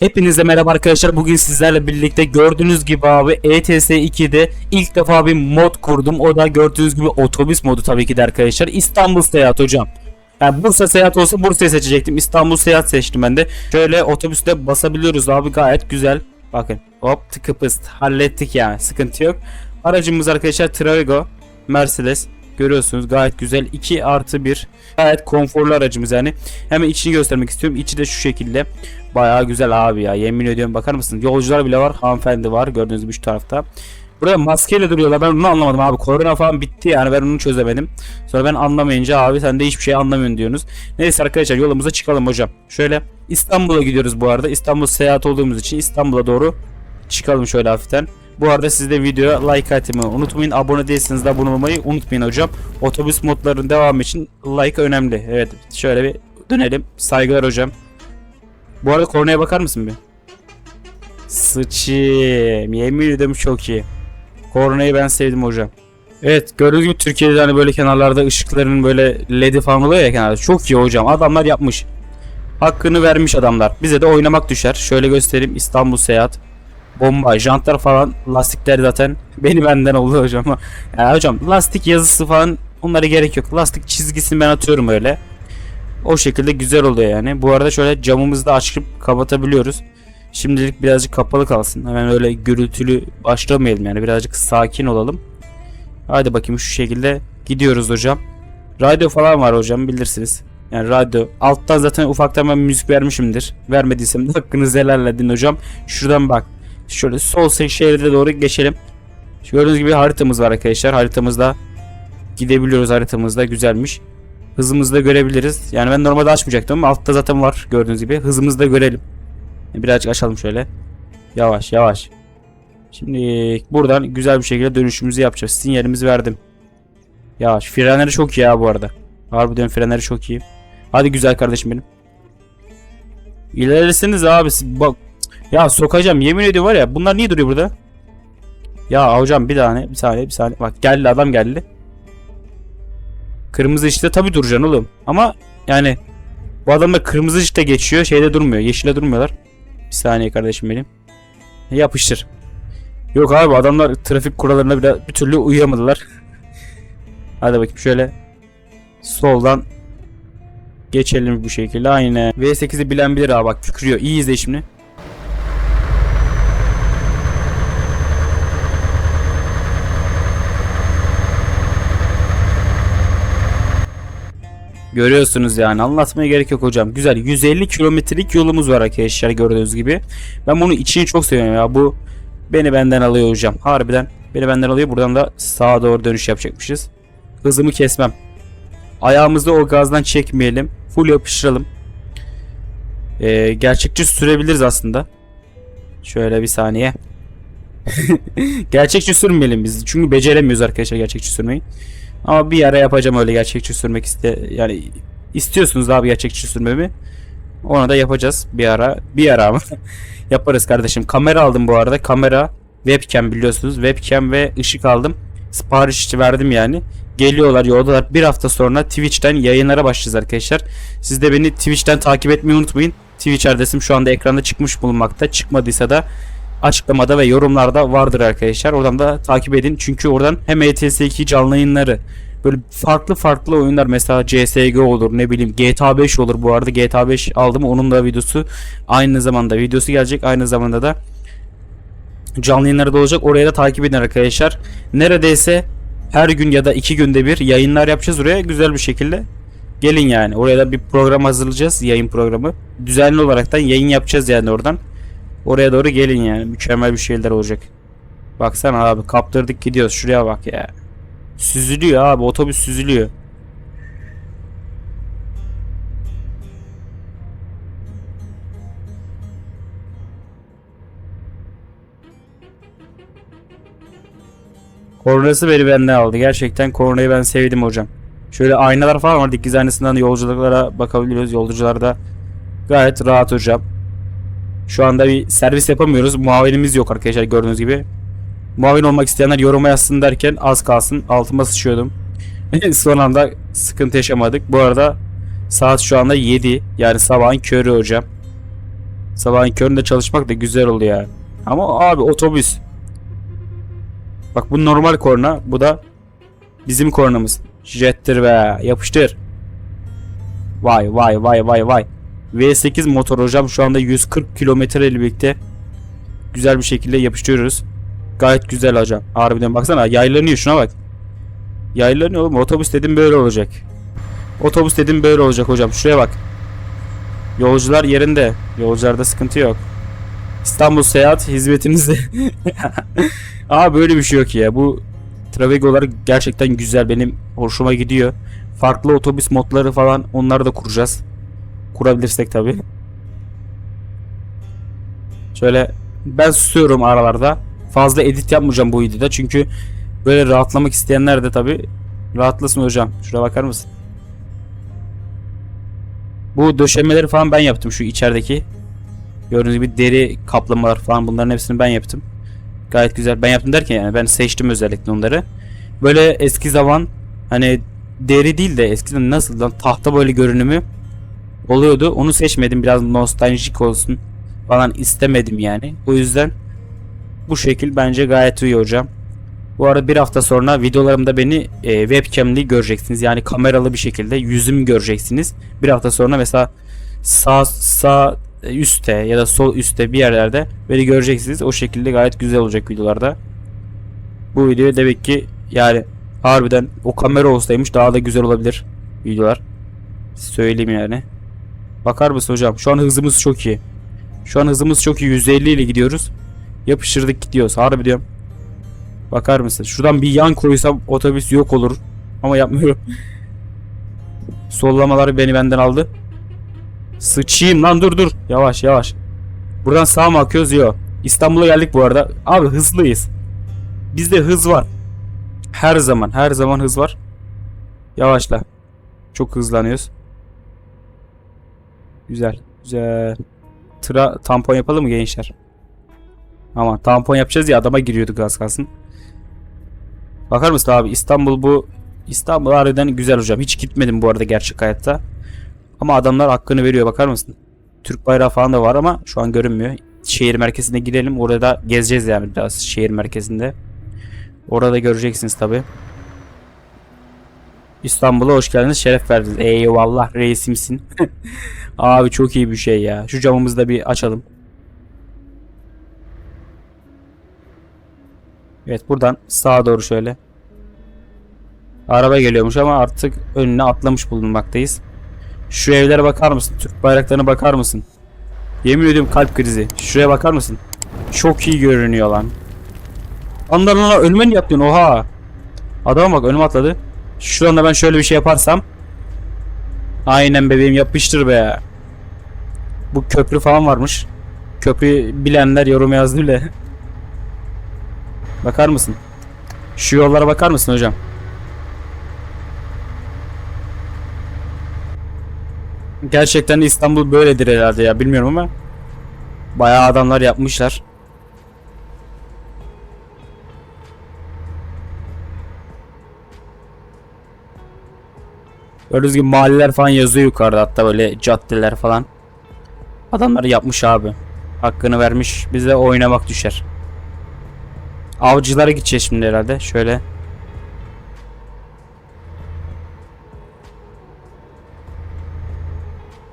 Hepinize merhaba arkadaşlar. Bugün sizlerle birlikte gördüğünüz gibi abi ETS 2'de ilk defa bir mod kurdum. O da gördüğünüz gibi otobüs modu tabii ki de arkadaşlar. İstanbul seyahat hocam. Yani Bursa seyahat olsa Bursa'yı seçecektim. İstanbul seyahat seçtim ben de. Şöyle otobüste basabiliyoruz abi gayet güzel. Bakın hop tıkı pıst hallettik yani sıkıntı yok. Aracımız arkadaşlar Travigo Mercedes. Görüyorsunuz gayet güzel 2 artı 1 gayet konforlu aracımız yani. Hemen içini göstermek istiyorum. İçi de şu şekilde. Bayağı güzel abi ya. Yemin ediyorum bakar mısın? Yolcular bile var. Hanımefendi var. Gördüğünüz gibi şu tarafta. Buraya maskeyle duruyorlar. Ben bunu anlamadım abi. Korona falan bitti yani. Ben onu çözemedim. Sonra ben anlamayınca abi sen de hiçbir şey anlamıyorsun diyorsunuz. Neyse arkadaşlar yolumuza çıkalım hocam. Şöyle İstanbul'a gidiyoruz bu arada. İstanbul seyahat olduğumuz için İstanbul'a doğru çıkalım şöyle hafiften. Bu arada siz de videoya like atmayı unutmayın. Abone değilseniz de abone olmayı unutmayın hocam. Otobüs modlarının devamı için like önemli. Evet şöyle bir dönelim. Saygılar hocam. Bu arada kornaya bakar mısın bir? Sıçayım. Yemin ederim çok iyi. Kornayı ben sevdim hocam. Evet gördüğünüz gibi Türkiye'de hani böyle kenarlarda ışıkların böyle ledi falan oluyor ya kenarda. Çok iyi hocam. Adamlar yapmış. Hakkını vermiş adamlar. Bize de oynamak düşer. Şöyle göstereyim. İstanbul seyahat. Bomba, jantlar falan, lastikler zaten beni benden oldu hocam. Yani hocam lastik yazısı falan onlara gerek yok. Lastik çizgisini ben atıyorum öyle. O şekilde güzel oluyor yani. Bu arada şöyle camımızı da açıp kapatabiliyoruz. Şimdilik birazcık kapalı kalsın. Hemen öyle gürültülü başlamayalım yani. Birazcık sakin olalım. Hadi bakayım şu şekilde gidiyoruz hocam. Radyo falan var hocam bilirsiniz. Yani radyo. Alttan zaten ufaktan ben müzik vermişimdir. Vermediysem de hakkınızı helal edin hocam. Şuradan bak. Şöyle sol şehre doğru geçelim. Gördüğünüz gibi haritamız var arkadaşlar. Haritamızda gidebiliyoruz haritamızda güzelmiş. Hızımızı da görebiliriz. Yani ben normalde açmayacaktım ama altta zaten var gördüğünüz gibi. Hızımızı da görelim. Birazcık açalım şöyle. Yavaş yavaş. Şimdi buradan güzel bir şekilde dönüşümüzü yapacağız. Sinyalimizi verdim. Yavaş. Frenleri çok iyi ya bu arada. Harbiden frenleri çok iyi. Hadi güzel kardeşim benim. İlerisiniz abi. Bak. Ya sokacağım. Yemin ediyorum var ya. Bunlar niye duruyor burada? Ya hocam bir tane. Bir saniye bir saniye. Bak geldi adam geldi. Kırmızı ışıkta tabi duracaksın oğlum. Ama yani bu adamlar kırmızı ışıkta geçiyor. Şeyde durmuyor. Yeşile durmuyorlar. Bir saniye kardeşim benim. Yapıştır. Yok abi adamlar trafik kurallarına bir, bir türlü uyuyamadılar. Hadi bakayım şöyle soldan geçelim bu şekilde. Aynen. V8'i bilen bilir abi bak tükürüyor. İyi izle şimdi. Görüyorsunuz yani anlatmaya gerek yok hocam. Güzel 150 kilometrelik yolumuz var arkadaşlar gördüğünüz gibi. Ben bunu içini çok seviyorum ya. Bu beni benden alıyor hocam. Harbiden beni benden alıyor. Buradan da sağa doğru dönüş yapacakmışız. Hızımı kesmem. Ayağımızı o gazdan çekmeyelim. Full yapıştıralım. Ee, gerçekçi sürebiliriz aslında. Şöyle bir saniye. gerçekçi sürmeyelim biz. Çünkü beceremiyoruz arkadaşlar gerçekçi sürmeyi. Ama bir ara yapacağım öyle gerçekçi sürmek iste yani istiyorsunuz abi gerçekçi sürmemi. Onu da yapacağız bir ara. Bir ara ama yaparız kardeşim. Kamera aldım bu arada. Kamera, webcam biliyorsunuz. Webcam ve ışık aldım. Sipariş verdim yani. Geliyorlar yoldalar. Bir hafta sonra Twitch'ten yayınlara başlayacağız arkadaşlar. Siz de beni Twitch'ten takip etmeyi unutmayın. Twitch adresim şu anda ekranda çıkmış bulunmakta. Çıkmadıysa da açıklamada ve yorumlarda vardır arkadaşlar. Oradan da takip edin. Çünkü oradan hem ETS 2 canlı yayınları böyle farklı farklı oyunlar mesela CSGO olur ne bileyim GTA 5 olur. Bu arada GTA 5 aldım onun da videosu aynı zamanda videosu gelecek aynı zamanda da canlı yayınları da olacak. Oraya da takip edin arkadaşlar. Neredeyse her gün ya da iki günde bir yayınlar yapacağız oraya. Güzel bir şekilde gelin yani. Oraya da bir program hazırlayacağız yayın programı. Düzenli olaraktan yayın yapacağız yani oradan Oraya doğru gelin yani. Mükemmel bir şeyler olacak. Baksana abi kaptırdık gidiyoruz. Şuraya bak ya. Süzülüyor abi. Otobüs süzülüyor. Kornası beni benden aldı. Gerçekten kornayı ben sevdim hocam. Şöyle aynalar falan var. Dikiz aynasından yolculuklara bakabiliyoruz. Yolcularda gayet rahat hocam. Şu anda bir servis yapamıyoruz. Muavinimiz yok arkadaşlar gördüğünüz gibi. Muavin olmak isteyenler yoruma yazsın derken az kalsın altıma sıçıyordum. Son anda sıkıntı yaşamadık. Bu arada saat şu anda 7 yani sabahın körü hocam. Sabahın köründe çalışmak da güzel oluyor ya. Ama abi otobüs. Bak bu normal korna. Bu da bizim kornamız. Jettir be. Yapıştır. Vay vay vay vay vay. V8 motor hocam şu anda 140 kilometre ile birlikte güzel bir şekilde yapıştırıyoruz. Gayet güzel hocam. Harbiden baksana yaylanıyor şuna bak. Yaylanıyor oğlum. Otobüs dedim böyle olacak. Otobüs dedim böyle olacak hocam. Şuraya bak. Yolcular yerinde. Yolcularda sıkıntı yok. İstanbul Seyahat hizmetinizde. Aa böyle bir şey yok ya. Bu Travego'lar gerçekten güzel. Benim hoşuma gidiyor. Farklı otobüs modları falan onları da kuracağız. Kurabilirsek tabi. Şöyle ben susuyorum aralarda. Fazla edit yapmayacağım bu videoda çünkü böyle rahatlamak isteyenler de tabi rahatlasın hocam. Şuraya bakar mısın? Bu döşemeleri falan ben yaptım şu içerideki. Gördüğünüz gibi deri kaplamalar falan bunların hepsini ben yaptım. Gayet güzel. Ben yaptım derken yani ben seçtim özellikle onları. Böyle eski zaman hani deri değil de eskiden nasıl lan tahta böyle görünümü oluyordu. Onu seçmedim biraz nostaljik olsun falan istemedim yani. O yüzden bu şekil bence gayet iyi hocam. Bu arada bir hafta sonra videolarımda beni e, webcam'li göreceksiniz. Yani kameralı bir şekilde yüzümü göreceksiniz. Bir hafta sonra mesela sağ sağ üstte ya da sol üstte bir yerlerde beni göreceksiniz. O şekilde gayet güzel olacak videolarda. Bu video demek ki yani harbiden o kamera olsaymış daha da güzel olabilir videolar. Söyleyeyim yani. Bakar mısın hocam? Şu an hızımız çok iyi. Şu an hızımız çok iyi. 150 ile gidiyoruz. Yapıştırdık gidiyoruz. Harbi diyorum. Bakar mısın? Şuradan bir yan koysam otobüs yok olur. Ama yapmıyorum. Sollamaları beni benden aldı. Sıçayım lan dur dur. Yavaş yavaş. Buradan sağa mı akıyoruz? Yok. İstanbul'a geldik bu arada. Abi hızlıyız. Bizde hız var. Her zaman her zaman hız var. Yavaşla. Çok hızlanıyoruz. Güzel. Güzel. Tıra tampon yapalım mı gençler? Ama tampon yapacağız ya adama giriyorduk az kalsın. Bakar mısın abi İstanbul bu İstanbul harbiden güzel hocam. Hiç gitmedim bu arada gerçek hayatta. Ama adamlar hakkını veriyor bakar mısın? Türk bayrağı falan da var ama şu an görünmüyor. Şehir merkezine girelim. Orada da gezeceğiz yani biraz şehir merkezinde. Orada göreceksiniz tabi. İstanbul'a hoş geldiniz. Şeref verdiniz. Eyvallah reisimsin. Abi çok iyi bir şey ya. Şu camımızı da bir açalım. Evet buradan sağa doğru şöyle. Araba geliyormuş ama artık önüne atlamış bulunmaktayız. Şu evlere bakar mısın? Türk bayraklarına bakar mısın? Yemin ediyorum kalp krizi. Şuraya bakar mısın? Çok iyi görünüyor lan. Anlar lan önüme mi yaptın? Oha. Adama bak önüme atladı. Şuradan da ben şöyle bir şey yaparsam. Aynen bebeğim yapıştır be. Bu köprü falan varmış. Köprü bilenler yorum yazdı bile. Bakar mısın? Şu yollara bakar mısın hocam? Gerçekten İstanbul böyledir herhalde ya bilmiyorum ama bayağı adamlar yapmışlar. Gördüğünüz gibi mahalleler falan yazıyor yukarıda hatta böyle caddeler falan. Adamlar yapmış abi. Hakkını vermiş. Bize oynamak düşer. Avcılara gideceğiz şimdi herhalde. Şöyle.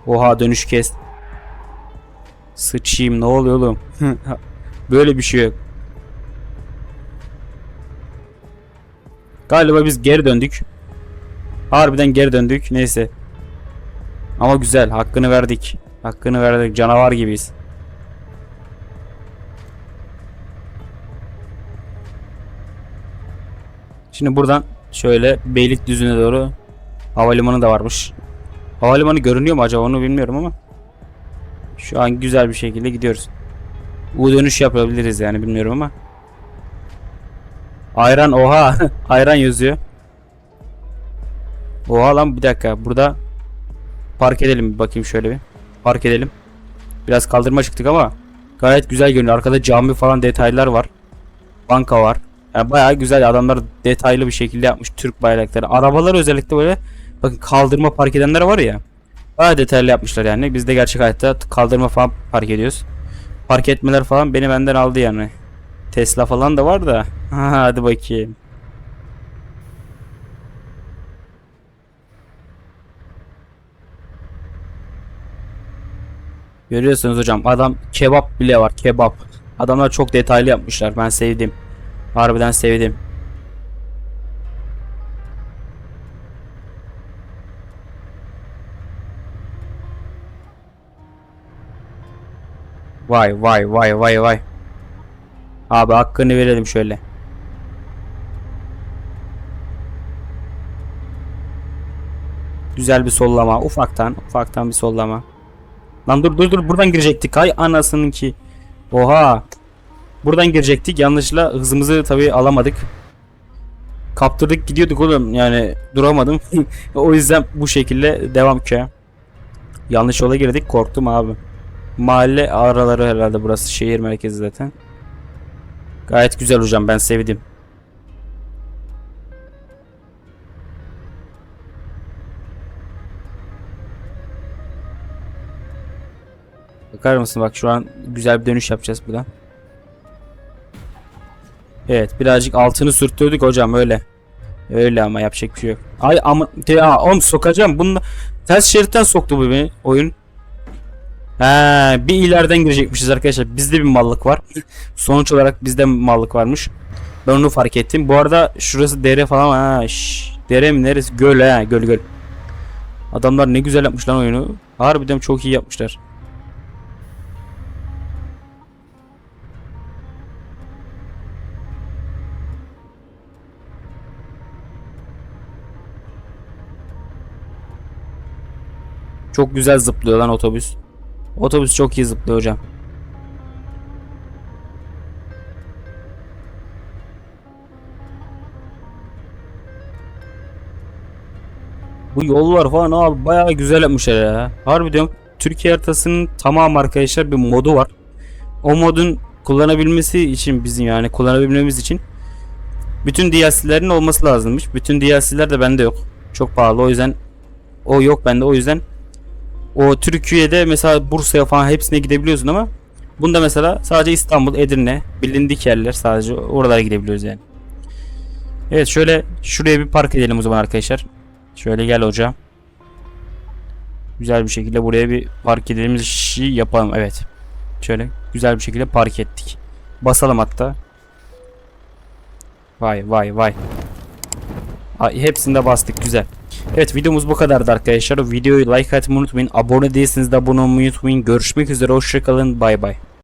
Oha dönüş kes. Sıçayım ne oluyor oğlum? Böyle bir şey yok. Galiba biz geri döndük. Harbiden geri döndük. Neyse. Ama güzel. Hakkını verdik. Hakkını verdik. Canavar gibiyiz. Şimdi buradan şöyle Beylikdüzü'ne doğru havalimanı da varmış. Havalimanı görünüyor mu acaba onu bilmiyorum ama. Şu an güzel bir şekilde gidiyoruz. U dönüş yapabiliriz yani bilmiyorum ama. Ayran oha. Ayran yazıyor. Oha lan bir dakika. Burada park edelim bakayım şöyle bir. Park edelim. Biraz kaldırma çıktık ama gayet güzel görünüyor. Arkada cami falan detaylar var. Banka var. Yani bayağı güzel adamlar detaylı bir şekilde yapmış Türk bayrakları. Arabalar özellikle böyle bakın kaldırma park edenler var ya. Bayağı detaylı yapmışlar yani. Biz de gerçek hayatta kaldırma falan park ediyoruz. Park etmeler falan beni benden aldı yani. Tesla falan da var da. Ha, hadi bakayım. Görüyorsunuz hocam adam kebap bile var kebap. Adamlar çok detaylı yapmışlar. Ben sevdim. Harbiden sevdim. Vay vay vay vay vay. Abi hakkını verelim şöyle. Güzel bir sollama. Ufaktan. Ufaktan bir sollama. Lan dur dur dur buradan girecektik. Hay anasının ki. Oha. Buradan girecektik. Yanlışla hızımızı tabii alamadık. Kaptırdık gidiyorduk oğlum. Yani duramadım. o yüzden bu şekilde devam ki. Yanlış yola girdik. Korktum abi. Mahalle araları herhalde burası. Şehir merkezi zaten. Gayet güzel hocam. Ben sevdim. Bakar mısın bak şu an güzel bir dönüş yapacağız buradan. Evet birazcık altını sürtüyorduk hocam öyle. Öyle ama yapacak bir şey yok. Ay ama ya oğlum sokacağım. Bunu ters şeritten soktu bu beni oyun. He, bir ileriden girecekmişiz arkadaşlar. Bizde bir mallık var. Sonuç olarak bizde mallık varmış. Ben onu fark ettim. Bu arada şurası dere falan ha. Şş, dere mi neresi? Göl ha göl göl. Adamlar ne güzel yapmış lan oyunu. Harbiden çok iyi yapmışlar. Çok güzel zıplıyor lan otobüs. Otobüs çok iyi zıplıyor hocam. Bu yollar falan abi bayağı güzel yapmışlar ya. Harbi diyorum Türkiye haritasının tamamı arkadaşlar bir modu var. O modun kullanabilmesi için bizim yani kullanabilmemiz için bütün DLC'lerin olması lazımmış. Bütün DLC'ler de bende yok. Çok pahalı o yüzden o yok bende o yüzden o Türkiye'de mesela Bursa'ya falan hepsine gidebiliyorsun ama bunda mesela sadece İstanbul, Edirne, bilindik yerler sadece oralara gidebiliyoruz yani. Evet şöyle şuraya bir park edelim o zaman arkadaşlar. Şöyle gel hocam. Güzel bir şekilde buraya bir park edelim işi yapalım. Evet. Şöyle güzel bir şekilde park ettik. Basalım hatta. Vay vay vay. Ay, hepsinde bastık güzel. Evet videomuz bu kadardı arkadaşlar. Videoyu like atmayı unutmayın. Abone değilseniz de abone olmayı unutmayın. Görüşmek üzere. Hoşçakalın. Bay bay.